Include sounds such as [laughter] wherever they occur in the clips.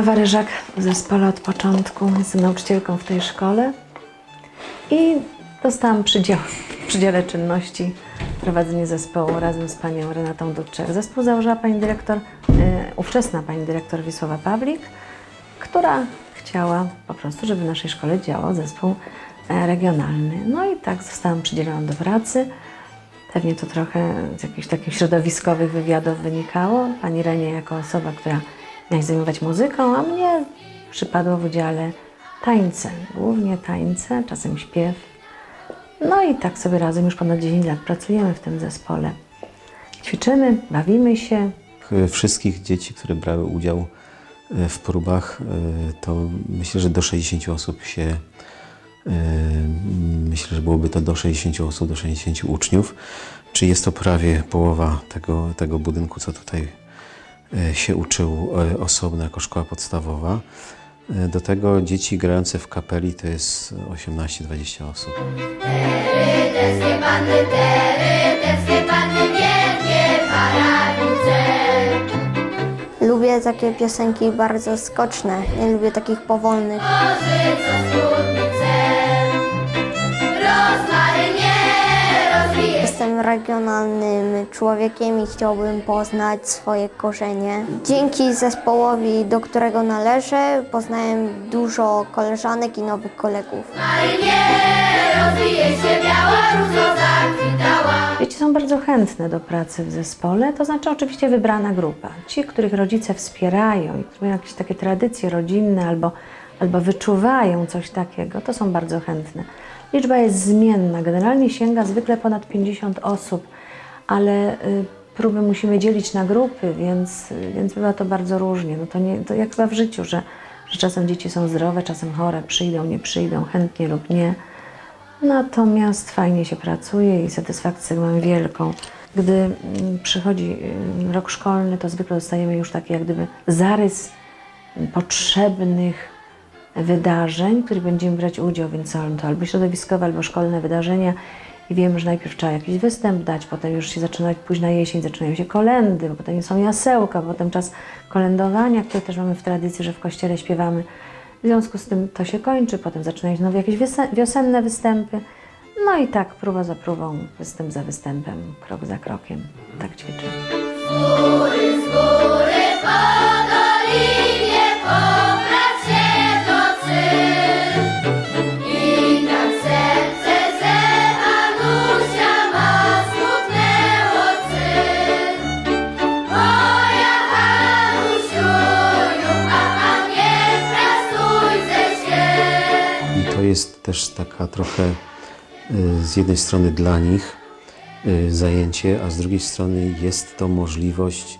Wacława Ryżak zespole od początku. Jestem nauczycielką w tej szkole i dostałam przydział, w [laughs] przydziale czynności prowadzenie zespołu razem z panią Renatą Dudczek. Zespół założyła pani dyrektor, y, ówczesna pani dyrektor Wisława Pawlik, która chciała po prostu, żeby w naszej szkole działał zespół e, regionalny. No i tak zostałam przydzielona do pracy. Pewnie to trochę z jakichś takich środowiskowych wywiadów wynikało. Pani Renie jako osoba, która miała się zajmować muzyką, a mnie przypadło w udziale tańce, głównie tańce, czasem śpiew. No i tak sobie razem już ponad 10 lat pracujemy w tym zespole. Ćwiczymy, bawimy się, E, Wszystkich dzieci, które brały udział e, w próbach, e, to myślę, że do 60 osób się, myślę, że byłoby to do 60 osób, do 60 uczniów. Czy jest to prawie połowa tego, tego budynku, co tutaj się uczył e, osobno jako szkoła podstawowa. E, Do tego dzieci grające w kapeli to jest 18-20 osób. Panny, panny, wielkie parawice. Lubię takie piosenki bardzo skoczne, nie lubię takich powolnych. Korzyco Jestem regionalnym człowiekiem i chciałbym poznać swoje korzenie. Dzięki zespołowi, do którego należę, poznałem dużo koleżanek i nowych kolegów. Marynie, rozwije się biała różo zakwitała. Dzieci są bardzo chętne do pracy w zespole, to znaczy oczywiście wybrana grupa. Ci, których rodzice wspierają i którzy mają jakieś takie tradycje rodzinne albo, albo wyczuwają coś takiego, to są bardzo chętne. Liczba jest zmienna, generalnie sięga zwykle ponad 50 osób, ale y, próby musimy dzielić na grupy, więc, y, więc bywa to bardzo różnie. No to, nie, to jak chyba w życiu, że, że czasem dzieci są zdrowe, czasem chore, przyjdą, nie przyjdą, chętnie lub nie. Natomiast fajnie się pracuje i satysfakcję mam wielką. Gdy mm, przychodzi mm, rok szkolny, to zwykle dostajemy już taki jak gdyby zarys potrzebnych wydarzeń, w których będziemy brać udział, więc są to albo środowiskowe, albo szkolne wydarzenia. I wiemy, że najpierw trzeba jakiś występ dać, potem już się zaczyna późna jesień, zaczynają się kolendy, bo potem są jasełka, potem czas kolędowania, które też mamy w tradycji, że w kościele śpiewamy. W związku z tym to się kończy, potem zaczynają się znowu jakieś wiose- wiosenne występy. No i tak próba za próbą, występ za występem, krok za krokiem. Tak ćwiczymy. Góry z góry to jest też taka trochę y, z jednej strony dla nich y, zajęcie, a z drugiej strony jest to możliwość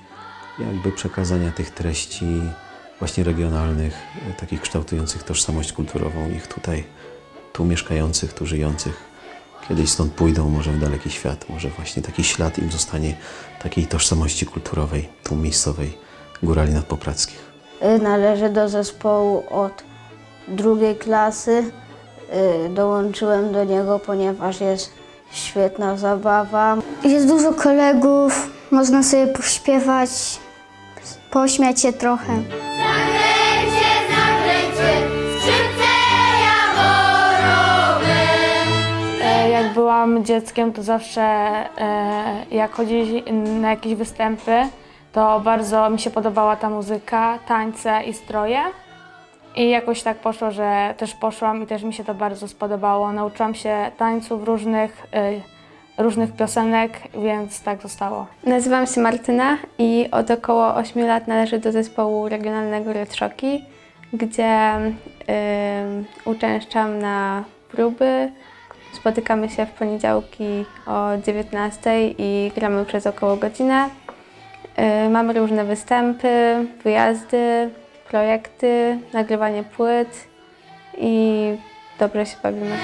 jakby przekazania tych treści właśnie regionalnych, y, takich kształtujących tożsamość kulturową ich tutaj, tu mieszkających, tu żyjących. Kiedyś stąd pójdą może w daleki świat, może właśnie taki ślad im zostanie takiej tożsamości kulturowej, tu miejscowej, górali nadpoprackich. Y, Należę do zespołu od drugiej klasy. Y, Dołączyłem do niego, ponieważ jest świetna zabawa. Jest dużo kolegów, można sobie pośpiewać, pośmiać się trochę. Zakręcie, zakręcie, skrzypce jaworowe. E, Jak byłam dzieckiem, to zawsze e, jak chodzili na jakieś występy, to bardzo mi się podobała ta muzyka, tańce i stroje. I jakoś tak poszło, że też poszłam i też mi się to bardzo spodobało. Nauczyłam się tańców różnych, e, różnych piosenek, więc tak zostało. Nazywam się Martyna i od około 8 lat należę do zespołu regionalnego Retrzoki, gdzie y, uczęszczam na próby. Spotykamy się w poniedziałki o 19 i gramy przez około godzinę. Y, mamy różne występy, wyjazdy, projekty, nagrywanie płyt i dobrze się bawimy.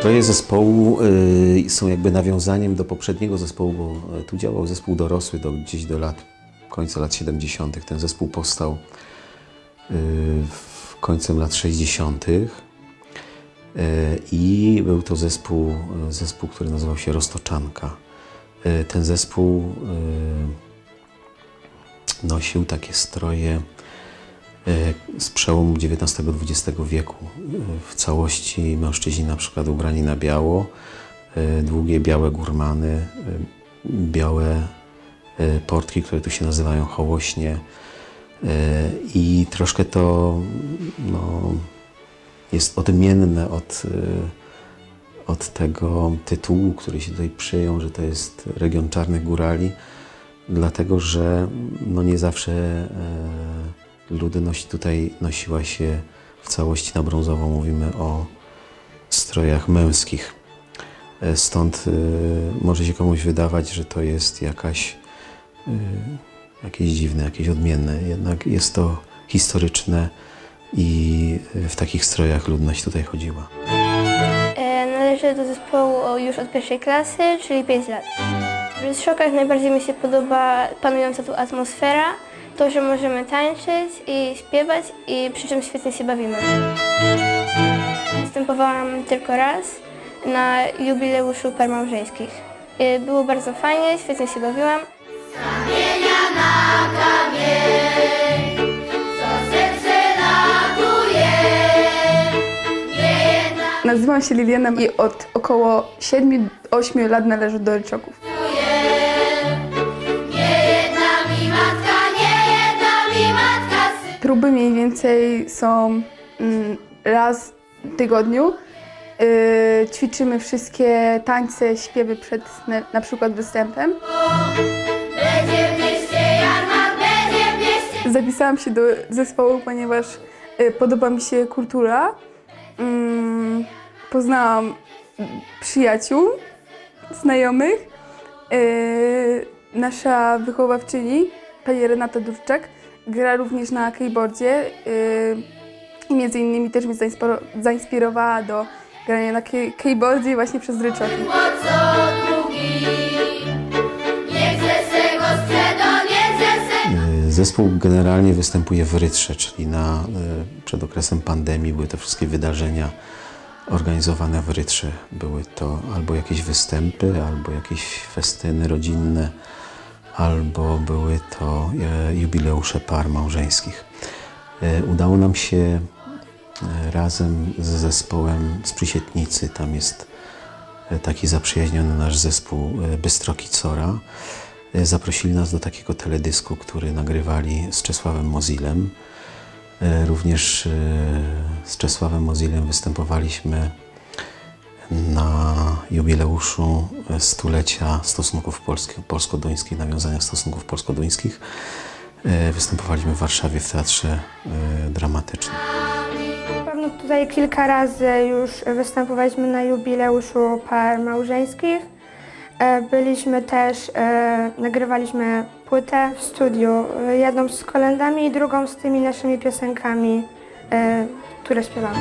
Troje zespołu y, są jakby nawiązaniem do poprzedniego zespołu, bo y, tu działał zespół dorosły do, gdzieś do lat, końca lat 70. Ten zespół powstał w końcem lat 60. E, I był to zespół, zespół, który nazywał się Roztoczanka. E, Ten zespół e, nosił takie stroje e, z przełomu XIX-XX wieku. E, W całości mężczyźni na przykład ubrani na biało, e, długie białe gurmany, e, białe e, portki, które tu się nazywają hołośnie. E, I troszkę to no, jest odmienne od, e, od tego tytułu, który się tutaj przyjął, że to jest region Czarnych Górali, dlatego że no, nie zawsze e, ludność tutaj nosiła się w całości na brązowo. Mówimy o strojach męskich. Stąd może się komuś wydawać, że to jest jakaś jakieś dziwne, jakieś odmienne. Jednak jest to historyczne i w takich strojach ludność tutaj chodziła. E, Należę do zespołu już od pierwszej klasy, czyli 5 lat. W Szokach najbardziej mi się podoba panująca tu atmosfera, to, że możemy tańczyć i śpiewać i przy czym świetnie się bawimy. Występowałam tylko raz na jubileuszu par małżeńskich. E, Było bardzo fajnie, świetnie się bawiłam. Nazywam się Liliana i od około 7-8 lat należę do Ryczoków. Próby mniej więcej są mm, raz w tygodniu. Yy, ćwiczymy wszystkie tańce, śpiewy przed na przykład występem. Zapisałam się do zespołu, ponieważ y, podoba mi się kultura. Mm, poznałam przyjaciół, znajomych. Y, nasza wychowawczyni, pani Renata Durczak, gra również na keyboardzie y, i między innymi też mnie zainspiro- zainspirowała do grania na key- keyboardzie właśnie przez ryczoki. Zespół generalnie występuje w Rytrze, czyli na, y, przed okresem pandemii były te wszystkie wydarzenia organizowane w Rytrze. Były to albo jakieś występy, albo jakieś festyny rodzinne, albo były to e, jubileusze par małżeńskich. E, Udało nam się e, razem z zespołem z Przysietnicy, tam jest e, taki zaprzyjaźniony nasz zespół e, Bystroki Cora, e, zaprosili nas do takiego teledysku, który nagrywali z Czesławem Mozilem. E, Również e, z Czesławem Mozilem występowaliśmy na jubileuszu e, stulecia stosunków polsko-duńskich, nawiązania stosunków polsko-duńskich. E, Występowaliśmy w Warszawie w Teatrze e, Dramatycznym. Na pewno tutaj kilka razy już występowaliśmy na jubileuszu par małżeńskich. E, Byliśmy też, e, nagrywaliśmy płytę w studiu, e, jedną z kolendami i drugą z tymi naszymi piosenkami, które śpiewamy.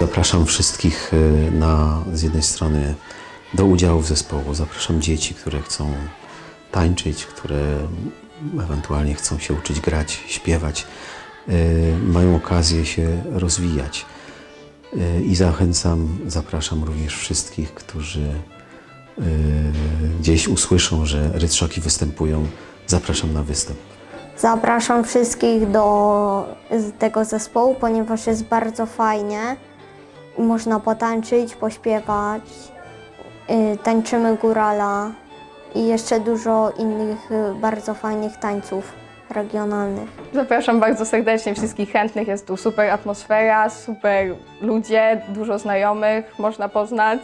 Zapraszam wszystkich na, z jednej strony do udziału w zespołu. Zapraszam dzieci, które chcą tańczyć, które ewentualnie chcą się uczyć grać, śpiewać. E, Mają okazję się rozwijać. E, I zachęcam, zapraszam również wszystkich, którzy e, gdzieś usłyszą, że rytrzoki występują. Zapraszam na występ. Zapraszam wszystkich do tego zespołu, ponieważ jest bardzo fajnie. Można potańczyć, pośpiewać. Y, Tańczymy górala i jeszcze dużo innych y, bardzo fajnych tańców regionalnych. Zapraszam bardzo serdecznie wszystkich chętnych. Jest tu super atmosfera, super ludzie, dużo znajomych można poznać.